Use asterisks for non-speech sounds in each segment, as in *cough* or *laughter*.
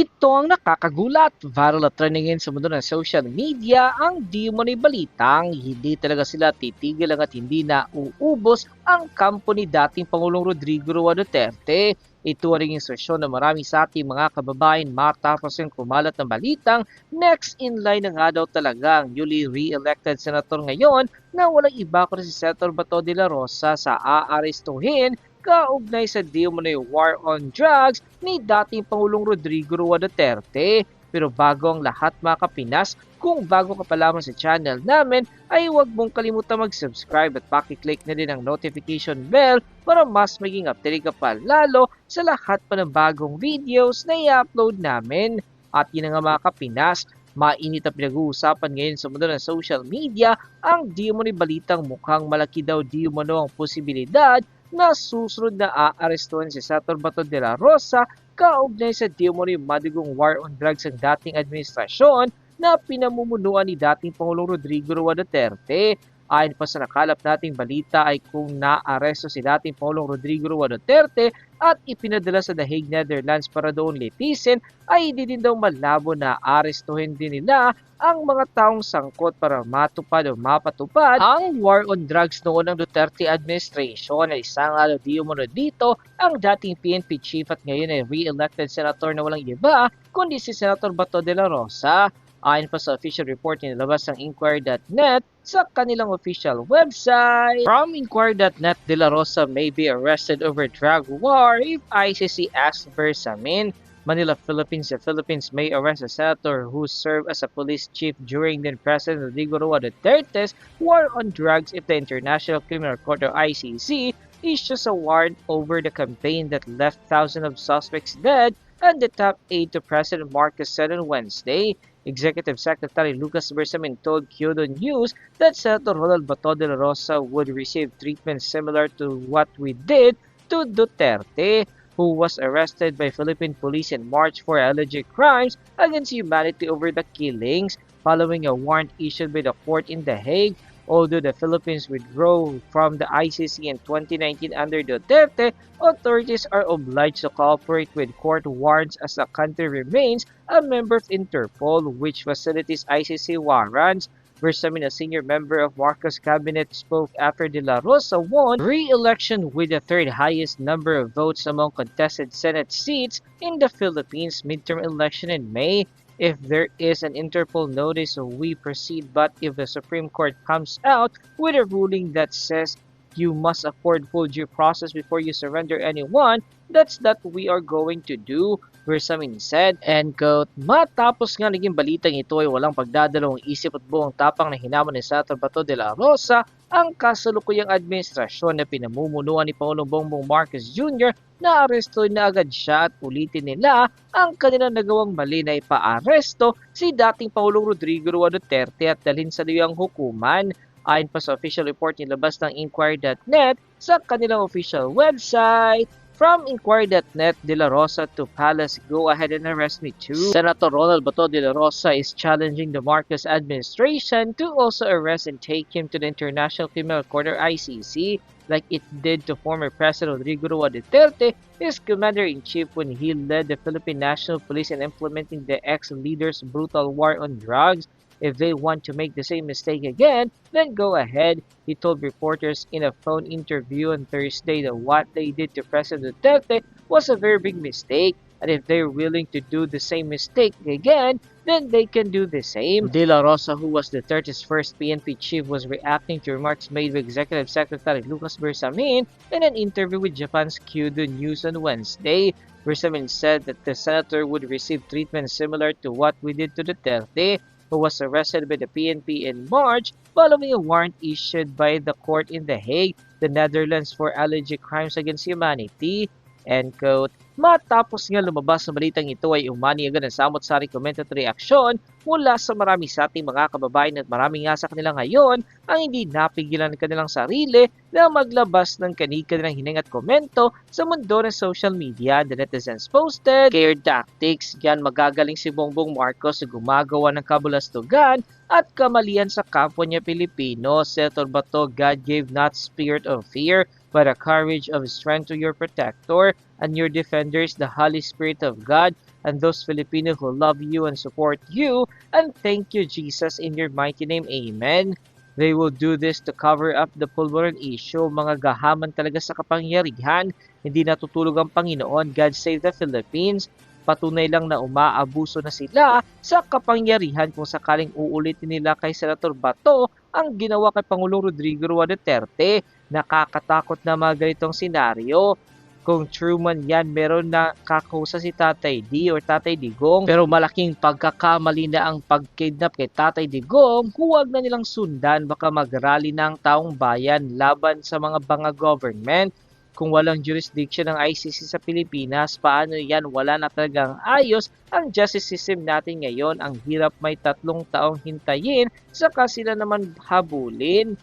Ito ang nakakagulat. Viral at trending ngayon sa mundo ng social media ang di mo na balitang hindi talaga sila titigil at hindi na uubos ang kampo ni dating Pangulong Rodrigo Roa Duterte. Ito ang insertion ng marami sa ating mga kababayan matapos yung kumalat na balitang next in line na nga daw talaga ang newly re-elected senator ngayon na walang iba kundi si Senator Bato de la Rosa sa aarestuhin kaugnay sa di mo na war on drugs ni dating Pangulong Rodrigo Roa Duterte. Pero bago ang lahat mga kapinas, kung bago ka pa lamang sa channel namin, ay huwag mong kalimutan mag-subscribe at pakiclick na din ang notification bell para mas maging updated ka pa lalo sa lahat pa ng bagong videos na i-upload namin. At yun nga mga kapinas, mainit ang pinag-uusapan ngayon sa mundo ng social media ang di ni balitang mukhang malaki daw di ang posibilidad na susunod na aarestuhan si Senator Bato de la Rosa kaugnay sa Dimori Madigong War on Drugs ng dating administrasyon na pinamumunuan ni dating Pangulong Rodrigo Roa Duterte. Ayon pa sa nakalap nating balita ay kung naaresto si dating Pangulong Rodrigo Roa Duterte at ipinadala sa The Hague, Netherlands para doon litisin ay hindi din daw malabo na arestuhin din nila ang mga taong sangkot para matupad o mapatupad ang war on drugs noon ng Duterte administration. Na isang alo di umano dito ang dating PNP chief at ngayon ay re-elected senator na walang iba kundi si Senator Bato de la Rosa Ayon pa sa official report nilabas ng Inquirer.net sa kanilang official website. From Inquirer.net, De La Rosa may be arrested over drug war if ICC asks Versamin. Manila, Philippines. The Philippines may arrest a senator who served as a police chief during then President Rodrigo Duterte's war on drugs if the International Criminal Court or ICC issues a warrant over the campaign that left thousands of suspects dead and the top aide to President Marcos said on Wednesday. Executive Secretary Lucas Bersamin told Kyodo News that Senator Ronald Bato de la Rosa would receive treatment similar to what we did to Duterte, who was arrested by Philippine police in March for alleged crimes against humanity over the killings following a warrant issued by the court in The Hague Although the Philippines withdrew from the ICC in 2019 under Duterte, authorities are obliged to cooperate with court warrants as the country remains a member of Interpol, which facilitates ICC warrants. Bersamin, a senior member of Marcos' cabinet, spoke after De La Rosa won re-election with the third highest number of votes among contested Senate seats in the Philippines midterm election in May. If there is an Interpol notice, we proceed. But if the Supreme Court comes out with a ruling that says you must afford full due process before you surrender anyone, that's that we are going to do. Bersamin said, and quote, Matapos nga naging balitang ito ay walang pagdadalawang isip at buong tapang na hinaman ni Senator Bato de la Rosa ang kasalukuyang administrasyon na pinamumunuan ni Pangulong Bongbong Marcos Jr. na aresto na agad siya at ulitin nila ang kanilang nagawang mali na ipaaresto si dating Pangulong Rodrigo Roa Duterte at dalhin sa liyang hukuman. Ayon pa sa official report nilabas ng Inquirer.net sa kanilang official website. From Inquiry.net, De La Rosa to Palace, go ahead and arrest me too. Senator Ronald Bato de la Rosa is challenging the Marcos administration to also arrest and take him to the International Criminal Court or ICC like it did to former President Rodrigo Duterte, his commander-in-chief when he led the Philippine National Police in implementing the ex-leader's brutal war on drugs if they want to make the same mistake again, then go ahead. He told reporters in a phone interview on Thursday that what they did to President Duterte was a very big mistake. And if they're willing to do the same mistake again, then they can do the same. De La Rosa, who was Duterte's first PNP chief, was reacting to remarks made by Executive Secretary Lucas Bersamin in an interview with Japan's Kyodo News on Wednesday. Bersamin said that the senator would receive treatment similar to what we did to Duterte who was arrested by the PNP in March following a warrant issued by the court in The Hague, the Netherlands for alleged crimes against humanity. End quote. Matapos nga lumabas sa balitang ito ay umani agad ang samot-sari comment at reaksyon mula sa marami sa ating mga kababayan at marami nga sa kanila ngayon ang hindi napigilan ng kanilang sarili na maglabas ng kani-kanilang hining at komento sa mundo ng social media. The netizens posted, Care tactics, yan magagaling si Bongbong Marcos sa gumagawa ng kabulastugan at kamalian sa kapwa niya Pilipino. Senator Bato, God gave not spirit of fear, but a courage of strength to your protector and your defenders, the Holy Spirit of God. and those Filipino who love you and support you. And thank you, Jesus, in your mighty name. Amen. They will do this to cover up the pulmoral issue. Mga gahaman talaga sa kapangyarihan. Hindi natutulog ang Panginoon. God save the Philippines. Patunay lang na umaabuso na sila sa kapangyarihan kung sakaling uulitin nila kay Senator Bato ang ginawa kay Pangulong Rodrigo Roa Duterte. Nakakatakot na mga ganitong senaryo. Kung true man yan, meron na kakusa si Tatay D or Tatay Digong. Pero malaking pagkakamali na ang pagkidnap kay Tatay Digong. Huwag na nilang sundan. Baka mag-rally na taong bayan laban sa mga banga government. Kung walang jurisdiction ng ICC sa Pilipinas, paano yan? Wala na talagang ayos ang justice system natin ngayon. Ang hirap may tatlong taong hintayin, saka sila naman habulin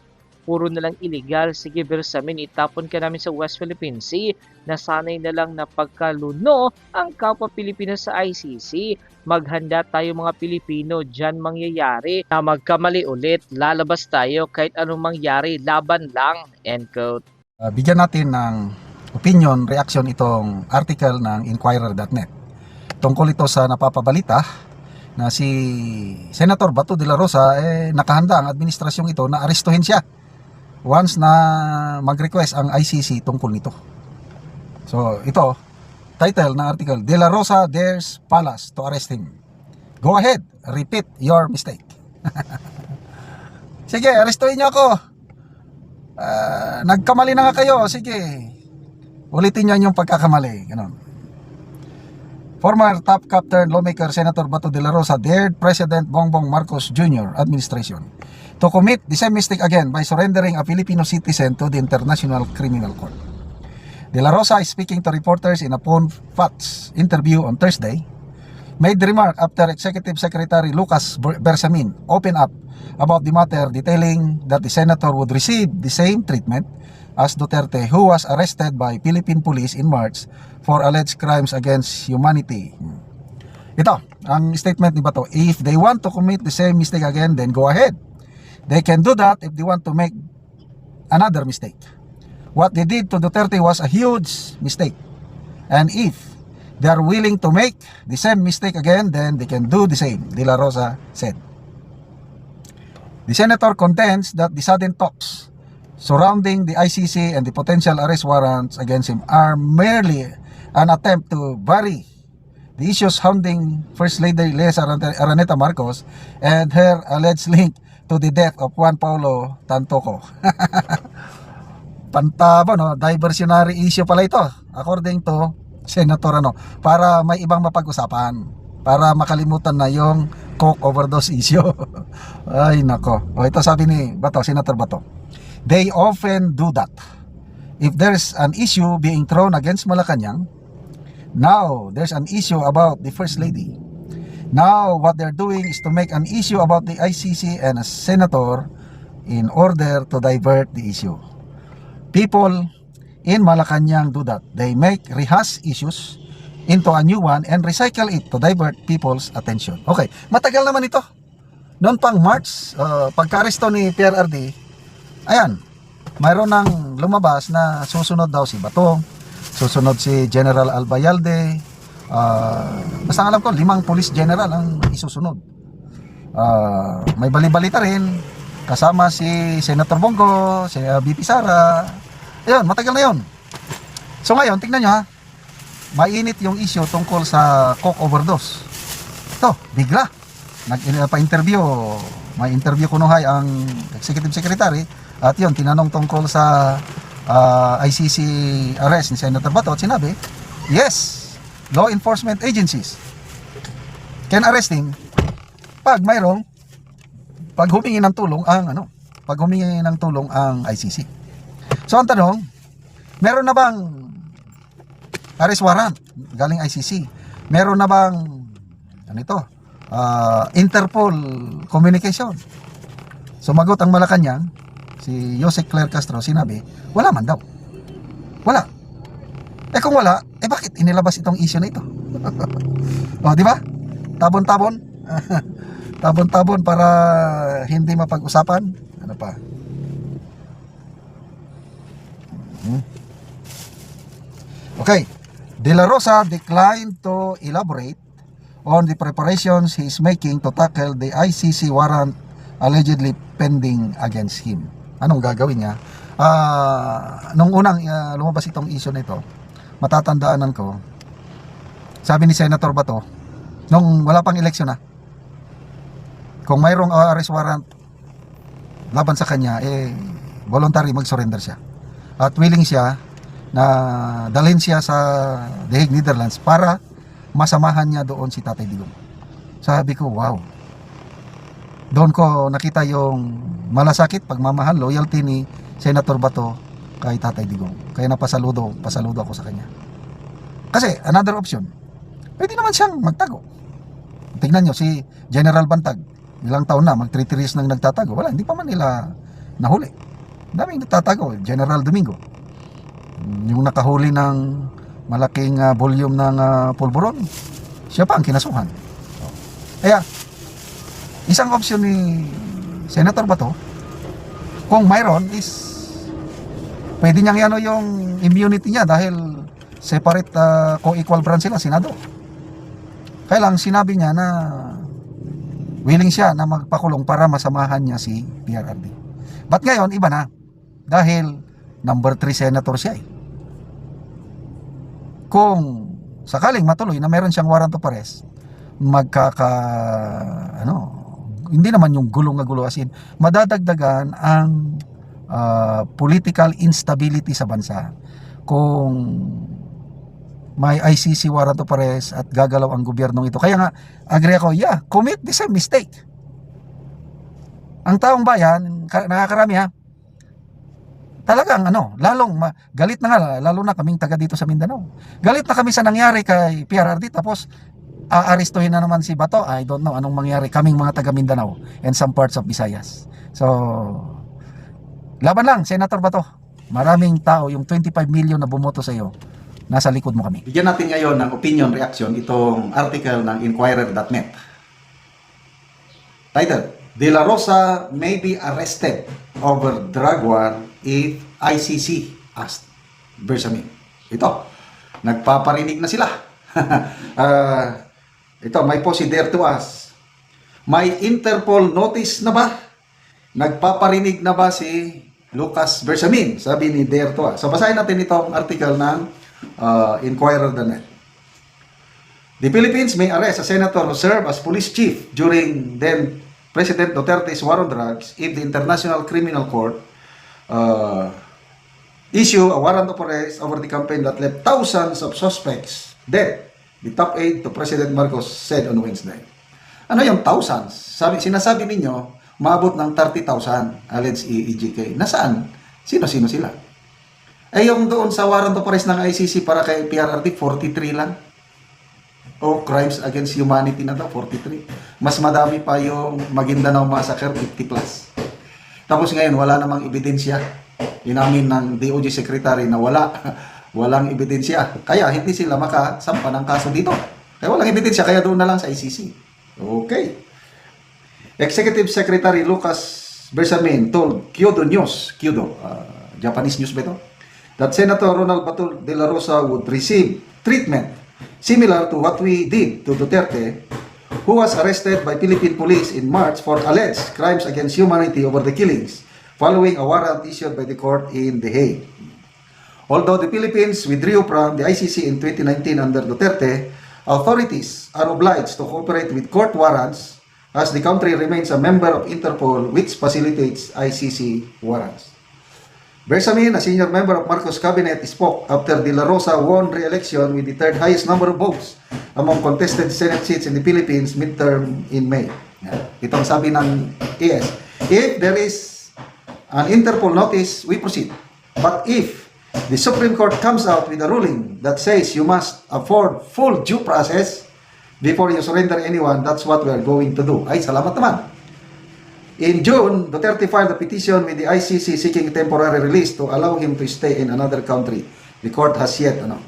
puro na lang illegal. Sige, Bersamin, itapon ka namin sa West Philippine Sea. Nasanay na lang na pagkaluno ang kapwa Pilipinas sa ICC. Maghanda tayo mga Pilipino, dyan mangyayari na magkamali ulit. Lalabas tayo kahit anong mangyari, laban lang. End quote. Uh, bigyan natin ng opinion, reaction itong article ng Inquirer.net. Tungkol ito sa napapabalita na si Senator Bato de la Rosa eh, nakahanda ang administrasyong ito na arestuhin siya once na mag-request ang ICC tungkol nito. So ito, title ng article, De La Rosa dares Palace to arrest him. Go ahead, repeat your mistake. *laughs* Sige, arestuhin niyo ako. Ah, nagkamali na nga kayo, sige. Ulitin niyo yung pagkakamali. Ganun. Former top captain lawmaker Senator Bato de la Rosa dared President Bongbong Marcos Jr. administration to commit the same mistake again by surrendering a Filipino citizen to the International Criminal Court. De la Rosa is speaking to reporters in a Pon Fats interview on Thursday made the remark after Executive Secretary Lucas Ber- Bersamin opened up about the matter detailing that the senator would receive the same treatment as Duterte who was arrested by Philippine police in March for alleged crimes against humanity. Ito, ang statement ni Bato, if they want to commit the same mistake again, then go ahead. They can do that if they want to make another mistake. What they did to Duterte was a huge mistake. And if they are willing to make the same mistake again, then they can do the same, De La Rosa said. The senator contends that the sudden talks surrounding the ICC and the potential arrest warrants against him are merely an attempt to vary the issues surrounding First Lady Lea Araneta Marcos and her alleged *laughs* link to the death of Juan Paulo Tantoco. *laughs* Pantabo, no? Diversionary issue pala ito, according to Senator ano, para may ibang mapag-usapan, para makalimutan na yung coke overdose issue. *laughs* Ay nako. O ito sabi ni Bato, Senator Bato. They often do that. If there's an issue being thrown against Malacanang, now there's an issue about the First Lady. Now what they're doing is to make an issue about the ICC and a senator in order to divert the issue. People in Malacanang do that. They make rehash issues into a new one and recycle it to divert people's attention. Okay, matagal naman ito. Noon pang March, uh, pagka-aresto ni PRRD, ayan, mayroon nang lumabas na susunod daw si Bato, susunod si General Albayalde, uh, basta alam ko, limang police general ang isusunod. Uh, may balibalita rin, kasama si Senator Bongo, si uh, BP Sara, ayun, matagal na yun. So ngayon, tingnan nyo ha, mainit yung issue tungkol sa coke overdose. Ito, bigla. Nag-pa-interview, may interview kunuhay ang executive secretary at yun, tinanong tungkol sa uh, ICC arrest ni Senator Bato at sinabi, yes, law enforcement agencies can arrest him pag mayroong pag humingi ng tulong ang ano, pag humingi ng tulong ang ICC. So ang tanong, meron na bang arrest warrant galing ICC? Meron na bang ano ito? ah, Interpol communication. Sumagot ang Malacanang, si Jose Claire Castro, sinabi, wala man daw. Wala. Eh kung wala, eh bakit inilabas itong issue na ito? *laughs* o, di ba? Tabon-tabon. *laughs* Tabon-tabon para hindi mapag-usapan. Ano pa? Hmm. Okay. De La Rosa declined to elaborate on the preparations he is making to tackle the ICC warrant allegedly pending against him. Anong gagawin niya? Ah, nung unang ah, lumabas itong issue na ito, matatandaanan ko, sabi ni Senator Bato, nung wala pang eleksyon na, kung mayroong arrest warrant laban sa kanya, eh, voluntary mag-surrender siya. At willing siya na dalhin siya sa The Hague, Netherlands para masamahan niya doon si Tatay Digong. Sabi ko, wow. Doon ko nakita yung malasakit, pagmamahal, loyalty ni Senator Bato kay Tatay Digong. Kaya napasaludo, pasaludo ako sa kanya. Kasi, another option, pwede naman siyang magtago. Tingnan nyo, si General Bantag, ilang taon na, mag 3 years nang nagtatago. Wala, hindi pa man nila nahuli. Daming nagtatago, General Domingo. Yung nakahuli ng malaking ah, volume ng ah, pulburon, siya pa ang kinasuhan. Kaya, isang option ni Senator Bato, kung mayroon is pwede niyang ano yung immunity niya dahil separate ah, co-equal branch sila, Senado. Kaya lang sinabi niya na willing siya na magpakulong para masamahan niya si PRRD. But ngayon, iba na. Dahil number 3 senator siya eh. Kung sakaling matuloy na meron siyang warrant of arrest, magkaka, ano, hindi naman yung gulong na gulo as in, madadagdagan ang ah, political instability sa bansa. Kung may ICC warrant of at gagalaw ang gobyernong ito. Kaya nga, agree ako, yeah, commit the same mistake. Ang taong bayan, ka- nakakarami ha, talagang ano, lalong ma- galit na nga, lalo na kaming taga dito sa Mindanao. Galit na kami sa nangyari kay PRRD, tapos aarestuhin na naman si Bato. I don't know anong mangyari kaming mga taga Mindanao and some parts of Visayas. So, laban lang, Senator Bato. Maraming tao, yung 25 million na bumoto sa iyo, nasa likod mo kami. Bigyan natin ngayon ng opinion reaction itong article ng Inquirer.net. Title, De La Rosa may be arrested over drug war if ICC asked Bersamin. Ito, nagpaparinig na sila. *laughs* Ah, ito, may po si Dare to Us. May Interpol notice na ba? Nagpaparinig na ba si Lucas Bersamin? Sabi ni Dare to Us. So, basahin natin itong article ng uh, Inquirer.net. The Philippines may arrest a senator who served as police chief during then President Duterte's war on drugs if the International Criminal Court uh, issue a warrant of arrest over the campaign that left thousands of suspects dead. The top aide to President Marcos said on Wednesday. Ano yung thousands? Sabi, sinasabi ninyo, maabot ng 30,000 alleged EEGK. Nasaan? Sino-sino sila? Eh yung doon sa warrant of arrest ng ICC para kay PRRD, 43 lang. O crimes against humanity na daw, 43. Mas madami pa yung Maguindanao Massacre, 50 plus. Tapos ngayon, wala namang ebidensya. Inamin ng DOJ Secretary na wala. *laughs* Walang ebidensya. Kaya hindi sila makasampa ng kaso dito. Kaya walang ebidensya, kaya doon na lang sa ICC. Okay. Executive Secretary Lucas Bersamin told Kyodo News, Kyodo, uh, Japanese news ba ito? That Senator Ronald Batul de la Rosa would receive treatment similar to what we did to Duterte, who was arrested by Philippine police in March for alleged crimes against humanity over the killings, following a warrant issued by the court in The Hague. Although the Philippines withdrew from the ICC in 2019 under Duterte, authorities are obliged to cooperate with court warrants as the country remains a member of Interpol which facilitates ICC warrants. Bersamin, a senior member of Marcos cabinet, spoke after De La Rosa won re-election with the third highest number of votes among contested Senate seats in the Philippines midterm in May. Itong sabi ng ES. If there is an Interpol notice, we proceed. But if the Supreme Court comes out with a ruling that says you must afford full due process before you surrender anyone, that's what we are going to do. Ay, salamat naman. In June, Duterte filed a petition with the ICC seeking temporary release to allow him to stay in another country. The court has yet, ano.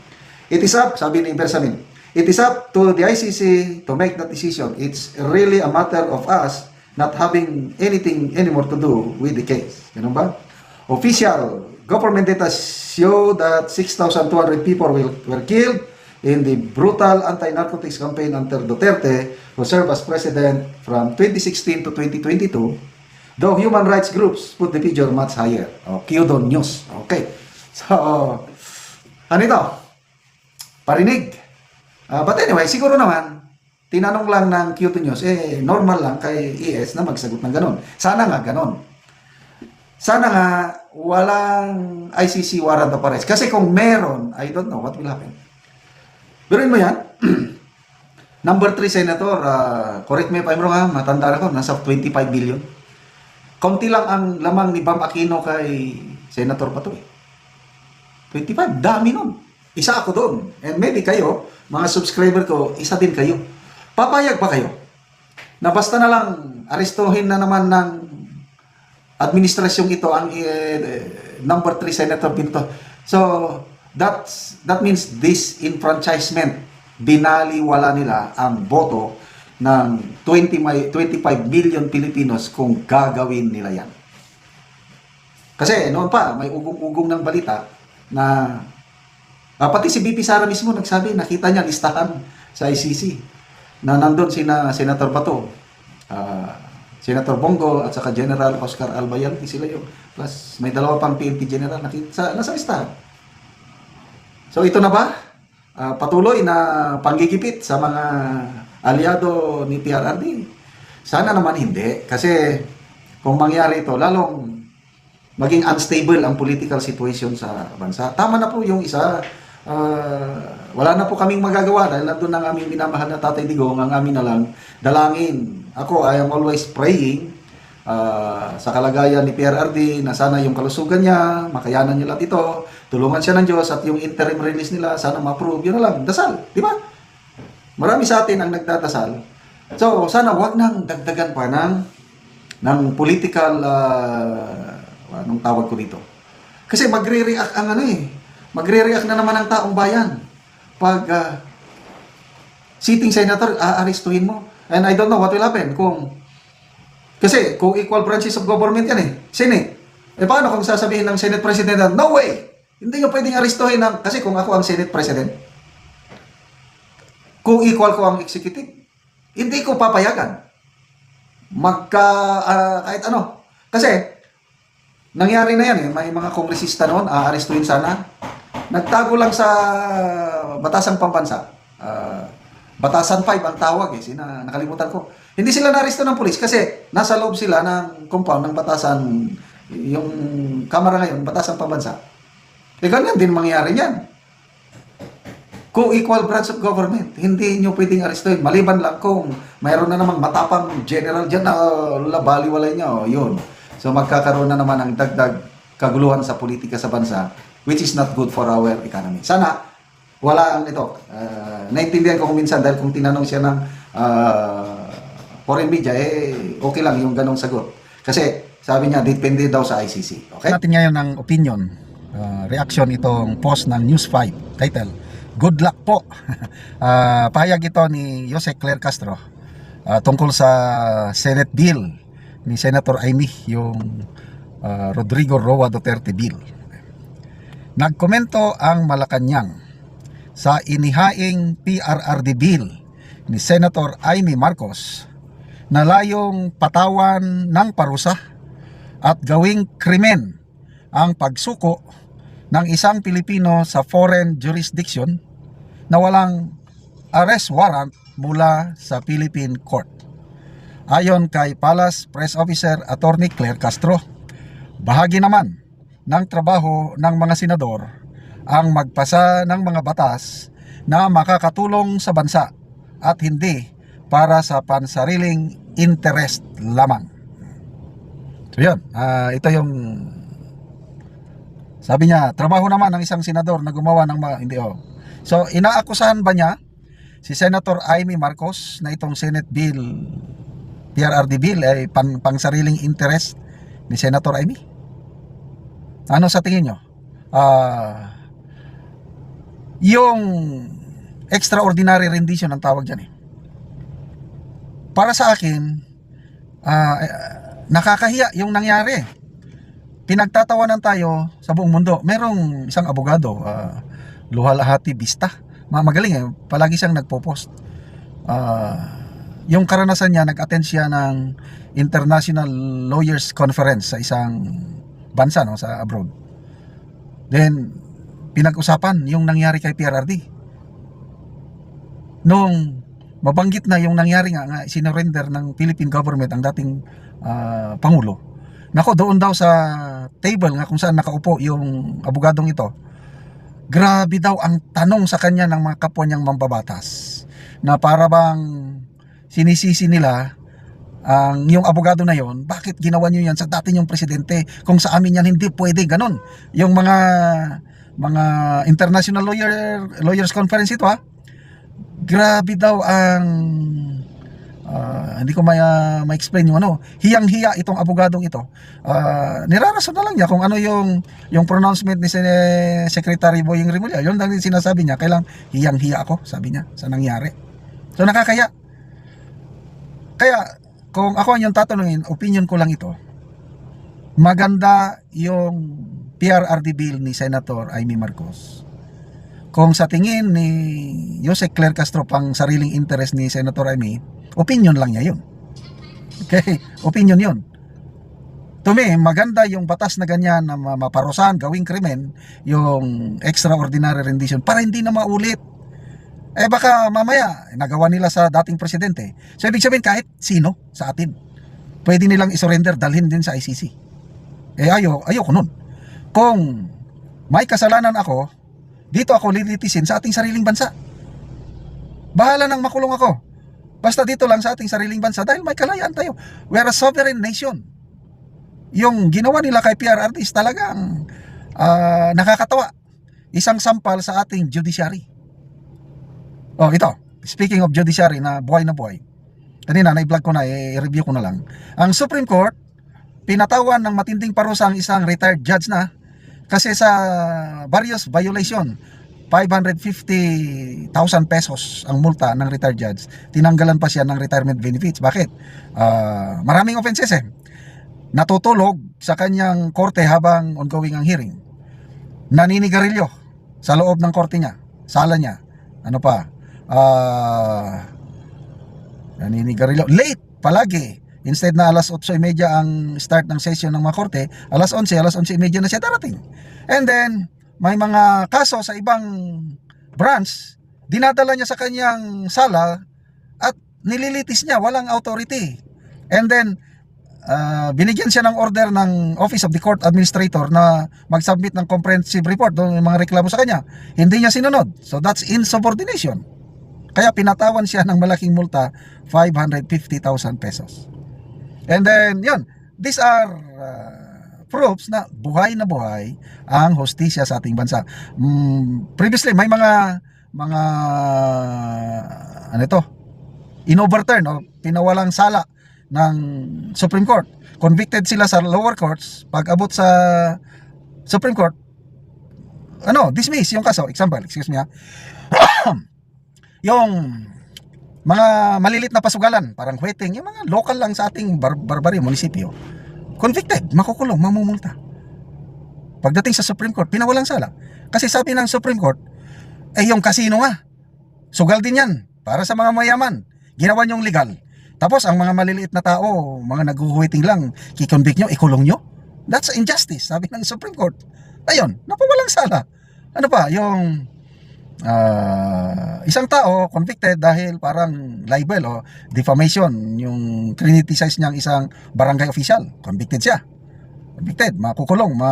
It is up, sabi ni Bersamin, it is up to the ICC to make that decision. It's really a matter of us not having anything anymore to do with the case. Ganun ba? Official government data show that 6,200 people will, were killed in the brutal anti-narcotics campaign under Duterte, who served as president from 2016 to 2022, though human rights groups put the figure much higher. Oh, News. Okay. So, ano ito? Parinig. Ah, but anyway, siguro naman, tinanong lang ng Kyodon News, eh, normal lang kay ES na magsagot ng ganon. Sana nga ganon. Sana nga walang ICC warrant of arrest. Kasi kung meron, I don't know what will happen. Biruin mo yan. *clears throat* Number 3 Senator, ah, correct me if I'm wrong ha, matanda ako, nasa 25 billion. Kaunti lang ang lamang ni Bam Aquino kay Senator Pato eh. 25, dami nun. Isa ako doon. And maybe kayo, mga subscriber ko, isa din kayo. Papayag ba kayo? Na basta na lang arestuhin na naman ng administrasyong ito ang eh, number 3 Senator Pinto. So, that's, that means this enfranchisement, binaliwala nila ang boto ng 20, may- 25 million Pilipinos kung gagawin nila yan. Kasi noon pa, may ugong-ugong ng balita na ah, pati si BP Sara mismo nagsabi, nakita niya listahan sa ICC na nandun sina Senator Bato, ah, Senator Bongo at saka General Oscar Albayal, sila yung plus may dalawa pang PNP General nakita sa nasa listahan. So ito na ba? Ah, patuloy na panggigipit sa mga aliado ni PRRD? Sana naman hindi kasi kung mangyari ito lalong maging unstable ang political situation sa bansa. Tama na po yung isa, ah, wala na po kaming magagawa dahil nandun ang aming minamahal na Tatay Digong, ang amin na lang dalangin. Ako, I am always praying ah, sa kalagayan ni PRRD na sana yung kalusugan niya, makayanan niya lahat ito, tulungan siya ng Diyos at yung interim release nila, sana ma-approve. Yun lang, dasal, di ba? Marami sa atin ang nagdadasal. So, sana wag nang dagdagan pa ng ng political ah, anong tawag ko dito. Kasi magre-react ang ano eh. Magre-react na naman ang taong bayan. Pag ah, sitting senator, aarestuhin mo. And I don't know what will happen kung kasi kung equal branches of government yan eh. Senate. Eh paano kung sasabihin ng Senate President na, no way! Hindi nyo pwedeng arestuhin ng, kasi kung ako ang Senate President, kung equal ko ang executive, hindi ko papayagan. Magka, ah, kahit ano. Kasi, nangyari na yan eh. May mga kongresista noon, aarestuhin sana. Nagtago lang sa Batasang Pambansa. Ah, Batasan 5 ang tawag eh. Sina, nakalimutan ko. Hindi sila naresto ng polis kasi nasa loob sila ng compound ng Batasan, yung kamera ngayon, Batasan Pambansa. Eh, ganyan din mangyari yan. Kung equal branch of government, hindi nyo pwedeng arestuhin. Maliban lang kung mayroon na namang matapang general dyan na uh, labaliwalay niya, oh, yun. So magkakaroon na naman ng dagdag kaguluhan sa politika sa bansa, which is not good for our economy. Sana, wala ang ito. Uh, naintindihan ko kung minsan dahil kung tinanong siya ng uh, foreign media, eh, okay lang yung ganong sagot. Kasi, sabi niya, depende daw sa ICC. Okay? natin ngayon ng opinion, uh, reaction itong post ng News 5, title, Good luck po. *laughs* Ah, pahayag ito ni Jose Claire Castro ah, tungkol sa Senate bill ni Senator Amy, yung ah, Rodrigo Roa Duterte bill. Nagkomento ang Malacanang sa inihaing PRRD bill ni Senator Amy Marcos na layong patawan ng parusa at gawing krimen ang pagsuko ng isang Pilipino sa foreign jurisdiction na walang arrest warrant mula sa Philippine Court. Ayon kay Palace Press Officer Attorney Claire Castro, bahagi naman ng trabaho ng mga senador ang magpasa ng mga batas na makakatulong sa bansa at hindi para sa pansariling interest lamang. So yun, ah, ito yung sabi niya, trabaho naman ng isang senador na gumawa ng mga, hindi oh. So, inaakusahan ba niya si Senator Amy Marcos na itong Senate Bill, PRRD Bill, ay pang, pang sariling interest ni Senator Amy? Ano sa tingin nyo? Ah, yung extraordinary rendition ang tawag dyan eh. Para sa akin, eh, nakakahiya yung nangyari pinagtatawanan tayo sa buong mundo. Merong isang abogado, uh, Luhalahati Vista, Ma- magaling eh. Palagi siyang nagpo-post. Ah, yung karanasan niya, nag-attend siya ng International Lawyers Conference sa isang bansa no, sa abroad. Then, pinag-usapan yung nangyari kay PRRD. Nung mabanggit na yung nangyari nga, nga sinurrender ng Philippine government ang dating ah, Pangulo. Nako, doon daw sa table nga kung saan nakaupo yung abogadong ito, grabe daw ang tanong sa kanya ng mga kapwa niyang mambabatas. Na para bang sinisisi nila ang yung abogado na yon bakit ginawa niyo yan sa dati yung presidente kung sa amin yan hindi pwede ganon yung mga mga international lawyer lawyers conference ito ha? Grabe daw ang ah, hindi ko may ah, ma-explain yung ano hiyang-hiya itong abogadong ito. Ah, nirarason na lang niya kung ano yung yung pronouncement ni Secretary Boying Rimulya yun lang yung sinasabi niya kailang hiyang-hiya ako sabi niya sa nangyari. So nakakaya. Kaya kung ako ang yung tatanungin opinion ko lang ito. Maganda yung PRRD bill ni Senator Amy Marcos. Kung sa tingin ni Jose Claire Castro pang sariling interest ni Senator Amy opinion lang niya yun okay opinion yun to me, maganda yung batas na ganyan na ma- maparusahan, gawing krimen, yung extraordinary rendition para hindi na maulit. Eh baka mamaya, nagawa nila sa dating presidente. So ibig sabihin kahit sino sa atin, pwede nilang isurrender, dalhin din sa ICC. Eh ayo, ayoko nun. Kung may kasalanan ako, dito ako lilitisin sa ating sariling bansa. Bahala nang makulong ako. Basta dito lang sa ating sariling bansa dahil may kalayaan tayo. We are a sovereign nation yung ginawa nila kay PRRD is talagang ah, nakakatawa. Isang sampal sa ating judiciary. Oh, ito. Speaking of judiciary na buhay na buhay. Kanina, na-vlog ko na, i-review ko na lang. Ang Supreme Court, pinatawan ng matinding parusa ang isang retired judge na kasi sa various violation, 550,000 pesos ang multa ng retired judge. Tinanggalan pa siya ng retirement benefits. Bakit? Ah, maraming offenses eh natutulog sa kanyang korte habang ongoing ang hearing. Naninigarilyo sa loob ng korte niya, sala niya. Ano pa? Ah naninigarilyo. Late palagi. Instead na alas 8.30 ang start ng session ng mga korte, alas 11, alas 11.30 na siya darating. And then, may mga kaso sa ibang branch, dinadala niya sa kanyang sala at nililitis niya, walang authority. And then, Ah, binigyan siya ng order ng Office of the Court Administrator na mag-submit ng comprehensive report doon yung mga reklamo sa kanya. Hindi niya sinunod. So that's insubordination. Kaya pinatawan siya ng malaking multa, 550,000 pesos. And then, yun, these are ah, proofs na buhay na buhay ang hostisya sa ating bansa. Mm, previously, may mga mga ano ito, inoverturn o pinawalang sala ng Supreme Court. Convicted sila sa lower courts, pag abot sa Supreme Court, ano, dismiss yung kaso. Example, excuse me ha. *coughs* yung mga malilit na pasugalan, parang wetting, yung mga local lang sa ating bar barbaryo, munisipyo, convicted, makukulong, mamumulta. Pagdating sa Supreme Court, pinawalang sala. Kasi sabi ng Supreme Court, eh yung casino nga, sugal din yan, para sa mga mayaman. Ginawa niyong legal. Tapos ang mga maliliit na tao, mga naghuhuiting lang, kikonvict nyo, ikulong nyo. That's injustice, sabi ng Supreme Court. Ayun, napawalang sala. Ano pa, yung ah, isang tao convicted dahil parang libel o defamation, yung criticize niyang isang barangay official, convicted siya. Convicted, makukulong, ma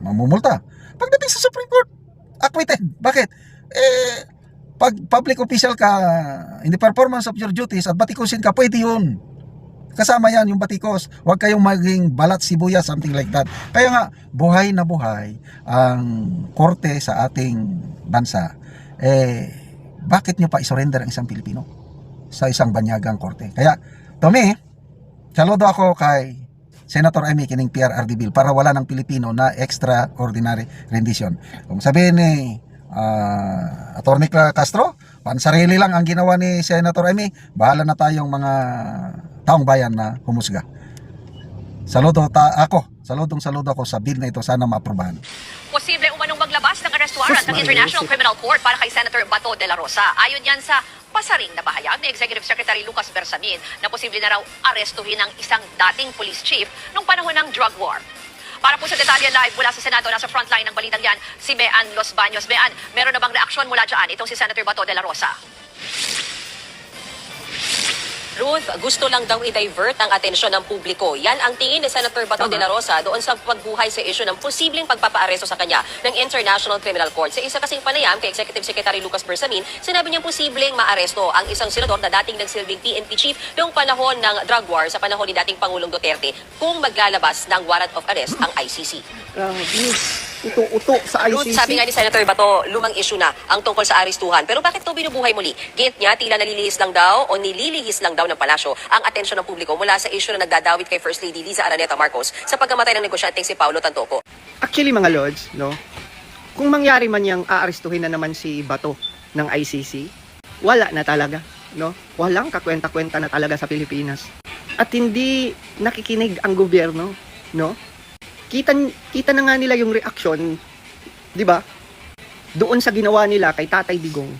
mamumulta. Pagdating sa Supreme Court, acquitted. Bakit? Eh, pag public official ka, in the performance of your duties at batikusin ka, pwede yun. Kasama yan yung batikos. Huwag kayong maging balat sibuyas, something like that. Kaya nga, buhay na buhay ang korte sa ating bansa. Eh, bakit nyo pa isurrender ang isang Pilipino sa isang banyagang korte? Kaya, to me, saludo ako kay Senator Amy kining PRRD bill para wala ng Pilipino na extraordinary rendition. Kung sabihin ni ah, Attorney Castro, pansarili lang ang ginawa ni Senator Amy, bahala na tayong mga taong bayan na humusga. Saludo ta ako, saludong saludo ako sa bill na ito sana maaprobahan. Posible umanong maglabas ng arrest warrant ng International Criminal Court para kay Senator Bato de la Rosa. Ayon yan sa pasaring na bahayag ni Executive Secretary Lucas Bersamin na posible na raw arestuhin ang isang dating police chief nung panahon ng drug war. Para po sa detalye live mula sa Senado, nasa frontline ng balitang yan, si Bean Los Baños. Bean, meron na bang reaksyon mula dyan itong si Senator Bato de la Rosa? Ruth, gusto lang daw i-divert ang atensyon ng publiko. Yan ang tingin ni Senator Bato de la Rosa doon sa pagbuhay sa issue ng posibleng pagpapaaresto sa kanya ng International Criminal Court. Sa isa kasing panayam kay Executive Secretary Lucas Bersamin, sinabi niyang posibleng maaresto ang isang senador na dating nagsilbing PNP chief noong panahon ng drug war sa panahon ni dating Pangulong Duterte kung maglalabas ng warrant of arrest ang ICC. Grabe. Uto-uto sa ICC. sabi nga ni Senator Bato, lumang issue na ang tungkol sa aristuhan. Pero bakit ito binubuhay muli? Gate niya, tila nalilihis lang daw o nililihis lang daw ng palasyo ang atensyon ng publiko mula sa issue na nagdadawit kay First Lady Liza Araneta Marcos sa pagkamatay ng negosyanteng si Paulo Tantoco. Actually, mga lords, no? Kung mangyari man yung aarestuhin na naman si Bato ng ICC, wala na talaga, no? Walang kakwenta-kwenta na talaga sa Pilipinas. At hindi nakikinig ang gobyerno, no? Kita kita na nga nila yung reaction, 'di ba? Doon sa ginawa nila kay Tatay Digong.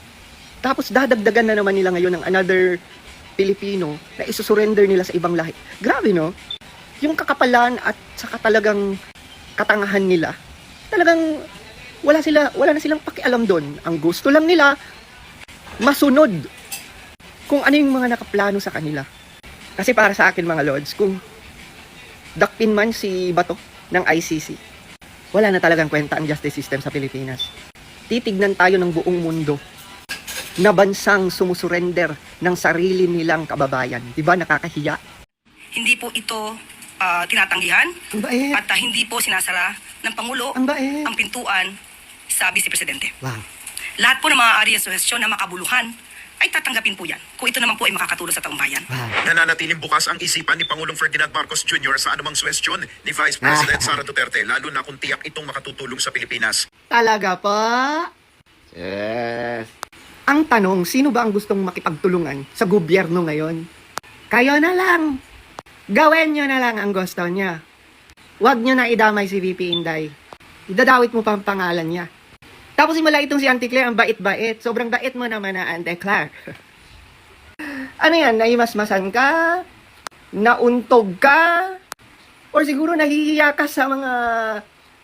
Tapos dadagdagan na naman nila ngayon ng another Pilipino na isusurrender nila sa ibang lahi. Grabe, no? Yung kakapalan at saka talagang katangahan nila, talagang wala sila wala na silang pakialam doon. Ang gusto lang nila masunod kung ano yung mga nakaplano sa kanila. Kasi para sa akin mga lords, kung dakpin man si Bato ng ICC, wala na talagang kwenta ang justice system sa Pilipinas. Titignan tayo ng buong mundo na bansang sumusurrender ng sarili nilang kababayan. Di ba nakakahiya? Hindi po ito ah, tinatanggihan Ang at ah, hindi po sinasara ng Pangulo Ang ang pintuan sa Vice Presidente. Wow. Lahat po ng mga area suhestyon na makabuluhan ay tatanggapin po yan kung ito naman po ay makakatulong sa taong bayan. Wow. Nananatiling bukas ang isipan ni Pangulong Ferdinand Marcos Jr. sa anumang suwestyon ni Vice President Sara Duterte, lalo na kung tiyak itong makatutulong sa Pilipinas. Talaga pa? Yes. Ang tanong, sino ba ang gustong makipagtulungan sa gobyerno ngayon? Kayo na lang. Gawin nyo na lang ang gusto niya. Huwag nyo na idamay si VP Inday. Idadawit mo pa ang pangalan niya. Tapos simula itong si Auntie Claire, ang bait-bait. Sobrang bait mo naman na Auntie Claire. *laughs* ano yan, naimasmasan ka? Nauntog ka? Or siguro nahihiya ka sa mga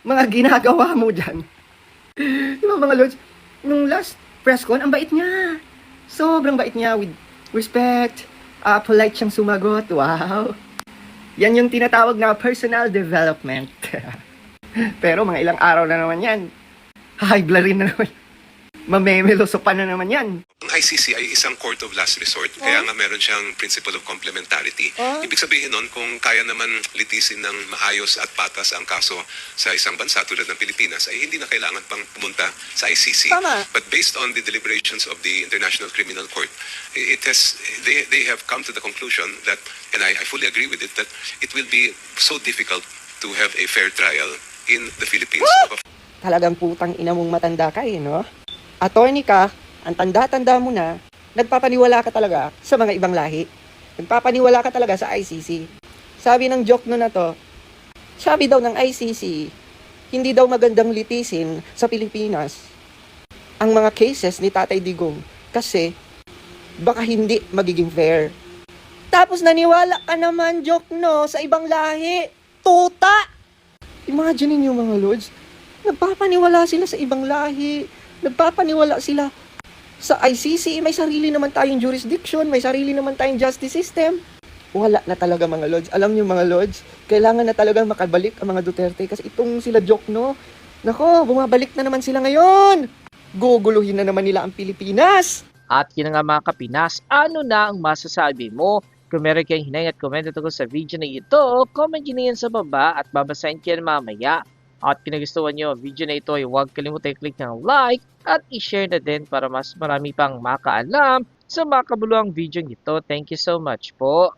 mga ginagawa mo dyan. *laughs* Di ba mga lords? Nung last press con, ang bait niya. Sobrang bait niya with respect. ah polite siyang sumagot. Wow. Yan yung tinatawag na personal development. *laughs* Pero mga ilang araw na naman yan. High rin na naman. Mamemeloso pa na naman yan. Ang ICC ay isang court of last resort, kaya nga meron siyang principle of complementarity. Ibig sabihin nun, kung kaya naman litisin ng maayos at patas ang kaso sa isang bansa tulad ng Pilipinas, ay hindi na kailangan pang pumunta sa ICC. Tama. But based on the deliberations of the International Criminal Court, it has they, they have come to the conclusion that, and I, I fully agree with it, that it will be so difficult to have a fair trial in the Philippines of a Talagang putang ina mong matanda ka eh, no? Attorney ka, ang tanda-tanda mo na, nagpapaniwala ka talaga sa mga ibang lahi. Nagpapaniwala ka talaga sa ICC. Sabi ng joke no na to, sabi daw ng ICC, hindi daw magandang litisin sa Pilipinas ang mga cases ni Tatay Digong kasi baka hindi magiging fair. Tapos naniwala ka naman, joke no, sa ibang lahi. Tuta! Imagine niyo mga lords, nagpapaniwala sila sa ibang lahi. Nagpapaniwala sila sa ICC. May sarili naman tayong jurisdiction, may sarili naman tayong justice system. Wala na talaga mga lords. Alam niyo mga lords, kailangan na talaga makabalik ang mga Duterte kasi itong sila joke no. Nako, bumabalik na naman sila ngayon. Guguluhin na naman nila ang Pilipinas. At yun nga mga kapinas, ano na ang masasabi mo? Kung meron kayong hinay at komento tungkol sa video na ito, comment nyo na yan sa baba at babasahin ko yan mamaya. At kung nagustuhan nyo video na ito ay huwag kalimutan i-click ng like at i-share na din para mas marami pang makaalam sa makabuluhang video nito. Thank you so much po.